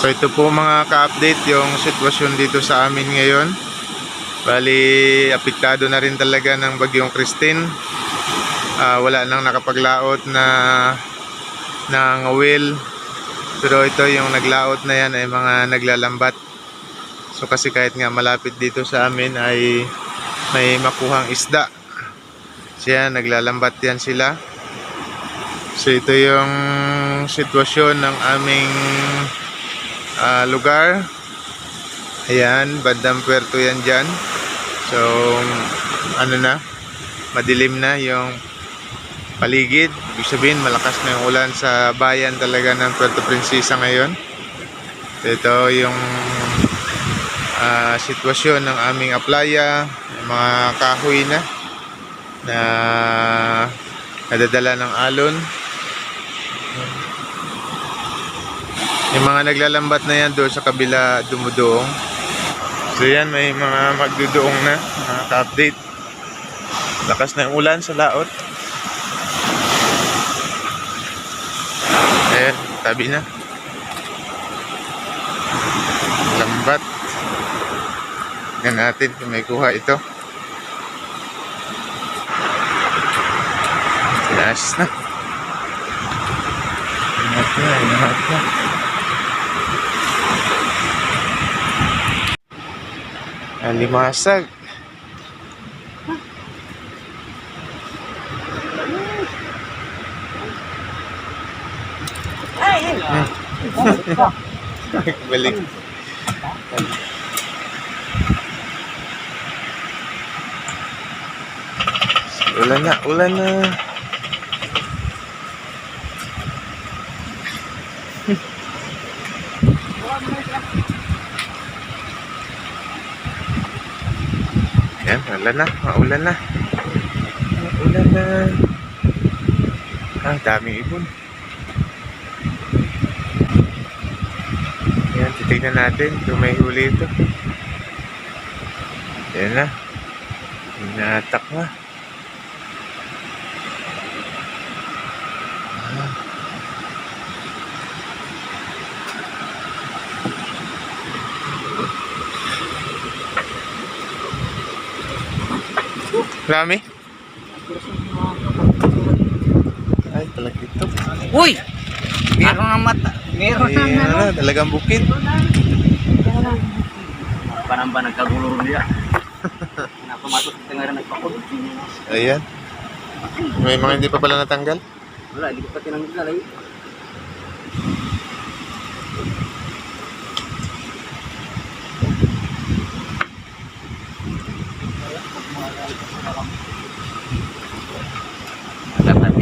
So ito po mga ka-update yung sitwasyon dito sa amin ngayon. Bali, apektado na rin talaga ng bagyong Christine. Ah, wala nang nakapaglaot na ng will. Pero ito yung naglaot na yan ay mga naglalambat. So kasi kahit nga malapit dito sa amin ay may makuhang isda. Siya, naglalambat yan sila. So ito yung sitwasyon ng aming ah, lugar. Ayan, bandang puerto yan dyan. So, ano na, madilim na yung paligid. Ibig sabihin, malakas na yung ulan sa bayan talaga ng Puerto Princesa ngayon. Ito yung ah, sitwasyon ng aming aplaya, mga kahoy na na nadadala ng alon. Yung mga naglalambat na yan doon sa kabila dumudoong. So yan, may mga magdudoong na, mga ka-update. Lakas na yung ulan sa laot. Ayan, tabi na. Lambat. Tingnan natin kung may kuha ito. Last na. Ingat na, ingat na. Alimasag. Balik. Ulan na, ulan na. Yan, ulan na, maulan na. Maulan na. Ah, daming ibon. Yan, titignan natin kung may huli ito. Yan na. Inatak na. Rami? Ay, talagito. Uy! Meron ng mata. Meron Ay, ng ano. ano, talagang bukid. Parang ba nagkagulo rin niya? Napumatok sa tengah nagpakul. Ayan. May mga hindi pa pala natanggal. Wala, hindi ko pa tinanggal lagi.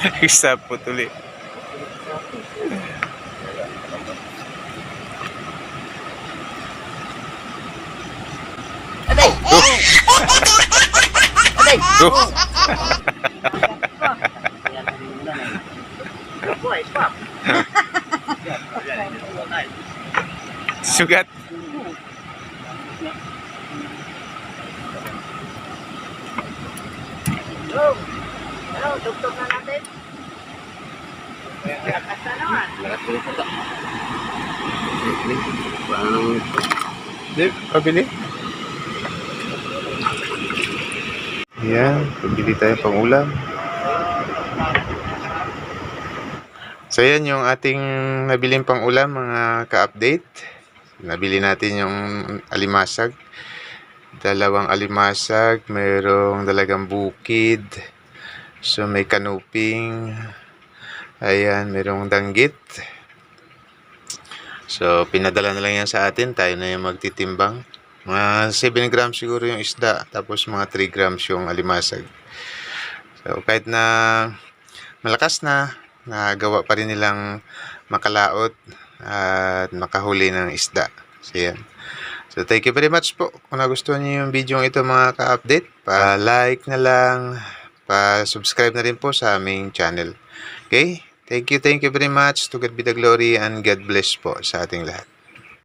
Isa po tuli. Aday! Aday! Sugat. Tugtog na natin. Lakas na naman. Lakas ko ito. Parang Di, pabili. Yan, pabili tayo pang ulam. So yan yung ating nabiling pang ulam mga ka-update. Nabili natin yung alimasag. Dalawang alimasag, mayroong dalagang bukid. So may kanuping. Ayan, mayroong danggit. So, pinadala na lang yan sa atin. Tayo na yung magtitimbang. Mga 7 grams siguro yung isda. Tapos mga 3 grams yung alimasag. So, kahit na malakas na, nagawa pa rin nilang makalaot at makahuli ng isda. So, yan. So, thank you very much po. Kung nagustuhan niyo yung video ito mga ka-update, pa-like na lang, pa-subscribe na rin po sa aming channel. Okay? Thank you, thank you very much. To God be the glory and God bless po sa ating lahat.